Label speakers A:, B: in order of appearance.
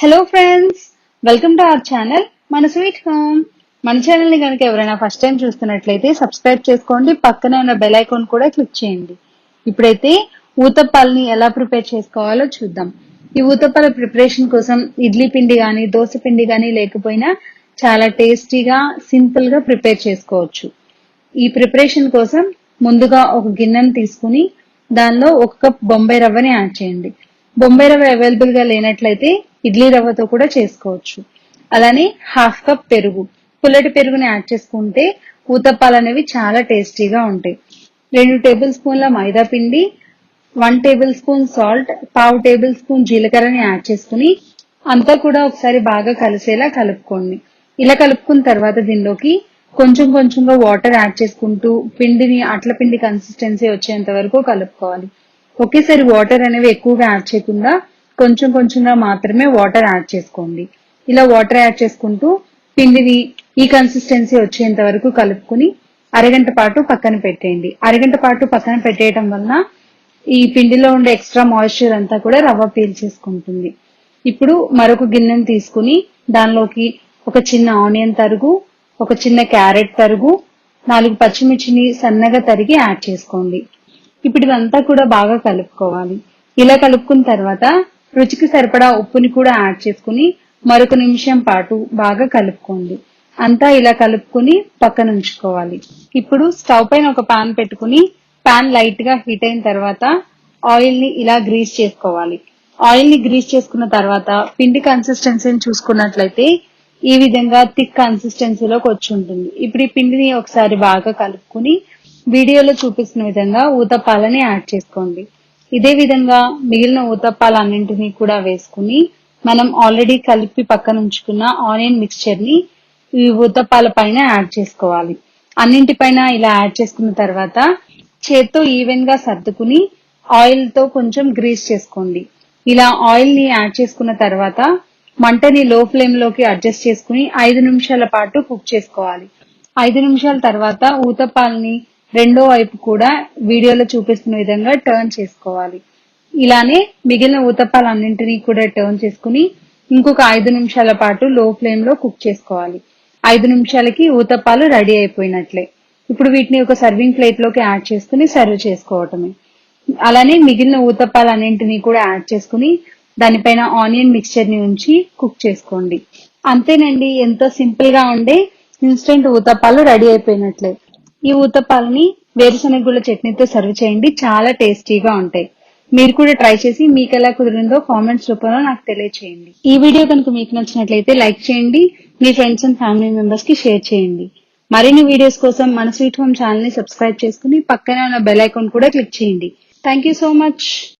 A: Hello friends welcome to our channel మన sweet home మన ఛానల్ని కనుక ఎవరైనా ఫస్ట్ టైం చూస్తున్నట్లయితే సబ్స్క్రైబ్ చేసుకోండి. పక్కనే ఉన్న బెల్ ఐకాన్ కూడా క్లిక్ చేయండి. ఇప్పుడైతే ఊతప్పాలని ఎలా ప్రిపేర్ చేసుకోవాలో చూద్దాం. ఈ ఊతప్పాల ప్రిపరేషన్ కోసం ఇడ్లీ పిండి కానీ దోశ పిండి కానీ లేకపోయినా చాలా టేస్టీగా సింపుల్గా ప్రిపేర్ చేసుకోవచ్చు. ఈ ప్రిపరేషన్ కోసం ముందుగా ఒక గిన్నెను తీసుకుని దానిలో ఒక కప్ బొంబాయి రవ్వని యాడ్ చేయండి. బొంబాయి రవ్వ అవైలబుల్గా లేనట్లయితే ఇడ్లీ రవ్వతో కూడా చేసుకోవచ్చు. అలానే హాఫ్ కప్ పెరుగు. పుల్లటి పెరుగుని యాడ్ చేసుకుంటే ఊతప్పాలు అనేవి చాలా టేస్టీగా ఉంటాయి. రెండు టేబుల్ స్పూన్ల మైదా పిండి వన్ టేబుల్ స్పూన్ సాల్ట్ పావు టేబుల్ స్పూన్ జీలకర్రని యాడ్ చేసుకుని అంతా కూడా ఒకసారి బాగా కలిసేలా కలుపుకోండి. ఇలా కలుపుకున్న తర్వాత దీనిలోకి కొంచెం కొంచెంగా వాటర్ యాడ్ చేసుకుంటూ పిండిని అట్ల పిండి కన్సిస్టెన్సీ వచ్చేంత వరకు కలుపుకోవాలి. ఒకేసారి వాటర్ అనేవి ఎక్కువగా యాడ్ చేయకుండా కొంచెం కొంచెంగా మాత్రమే వాటర్ యాడ్ చేసుకోండి. ఇలా వాటర్ యాడ్ చేసుకుంటూ పిండిని ఈ కన్సిస్టెన్సీ వచ్చేంత వరకు కలుపుకుని అరగంట పాటు పక్కన పెట్టేయండి. అరగంట పాటు పక్కన పెట్టేయటం వలన ఈ పిండిలో ఉండే ఎక్స్ట్రా మాయిశ్చర్ అంతా కూడా రవ్వ పీల్చేసుకుంటుంది ఇప్పుడు మరొక గిన్నెను తీసుకుని దానిలోకి ఒక చిన్న ఆనియన్ తరుగు ఒక చిన్న క్యారెట్ తరుగు నాలుగు పచ్చిమిర్చిని సన్నగా తరిగి యాడ్ చేసుకోండి. ఇప్పుడు ఇదంతా కూడా బాగా కలుపుకోవాలి. ఇలా కలుపుకున్న తర్వాత రుచికి సరిపడా ఉప్పుని కూడా యాడ్ చేసుకుని మరొక నిమిషం పాటు బాగా కలుపుకోండి. అంతా ఇలా కలుపుకుని పక్కన ఉంచుకోవాలి. ఇప్పుడు స్టవ్ పైన ఒక పాన్ పెట్టుకుని పాన్ లైట్గా హీట్ అయిన తర్వాత ఆయిల్ని ఇలా గ్రీస్ చేసుకోవాలి. ఆయిల్ని గ్రీస్ చేసుకున్న తర్వాత పిండి కన్సిస్టెన్సీని చూసుకున్నట్లయితే ఈ విధంగా థిక్ కన్సిస్టెన్సీలోకి వచ్చి ఉంటుంది. ఇప్పుడు ఈ పిండిని ఒకసారి బాగా కలుపుకుని వీడియోలో చూపిస్తున్న విధంగా ఊతపాలని యాడ్ చేసుకోండి. ఇదే విధంగా మిగిలిన ఊతప్పాలన్నింటినీ కూడా వేసుకుని మనం ఆల్రెడీ కలిపి పక్కన ఉంచుకున్న ఆనియన్ మిక్స్చర్ని ఈ ఊతప్పాల పైన యాడ్ చేసుకోవాలి. అన్నింటిపైన ఇలా యాడ్ చేసుకున్న తర్వాత చేత్తో ఈవెన్గా సర్దుకుని ఆయిల్తో కొంచెం గ్రీస్ చేసుకోండి. ఇలా ఆయిల్ని యాడ్ చేసుకున్న తర్వాత మంటని లో ఫ్లేమ్లోకి అడ్జస్ట్ చేసుకుని ఐదు నిమిషాల పాటు కుక్ చేసుకోవాలి. ఐదు నిమిషాల తర్వాత ఊతప్పాలని రెండో వైపు కూడా వీడియోలో చూపిస్తున్న విధంగా టర్న్ చేసుకోవాలి. ఇలానే మిగిలిన ఊతప్పాలన్నింటినీ కూడా టర్న్ చేసుకుని ఇంకొక ఐదు నిమిషాల పాటు లో ఫ్లేమ్లో కుక్ చేసుకోవాలి. ఐదు నిమిషాలకి ఊతప్పాలు రెడీ అయిపోయినట్లే. ఇప్పుడు వీటిని ఒక సర్వింగ్ ప్లేట్లోకి యాడ్ చేసుకుని సర్వ్ చేసుకోవటమే. అలానే మిగిలిన ఊతప్పాలన్నింటినీ కూడా యాడ్ చేసుకుని దానిపైన ఆనియన్ మిక్స్చర్ని ఉంచి కుక్ చేసుకోండి. అంతేనండి ఎంతో సింపుల్గా ఉండే ఇన్స్టెంట్ ఊతప్పాలు రెడీ అయిపోయినట్లే. ఈ ఊతప్పాలని వేరుశనగ గుళ్ళ చట్నీతో సర్వ్ చేయండి. చాలా టేస్టీగా ఉంటాయి. మీరు కూడా ట్రై చేసి మీకు ఎలా కుదిరిందో కామెంట్స్ రూపంలో నాకు తెలియచేయండి. ఈ వీడియో కనుక మీకు నచ్చినట్లయితే లైక్ చేయండి. మీ ఫ్రెండ్స్ అండ్ ఫ్యామిలీ మెంబర్స్కి షేర్ చేయండి. మరిన్ని వీడియోస్ కోసం మన స్వీట్ హోమ్ ఛానల్ని సబ్స్క్రైబ్ చేసుకుని పక్కనే ఉన్న బెల్ ఐకాన్ కూడా క్లిక్ చేయండి. Thank you so much.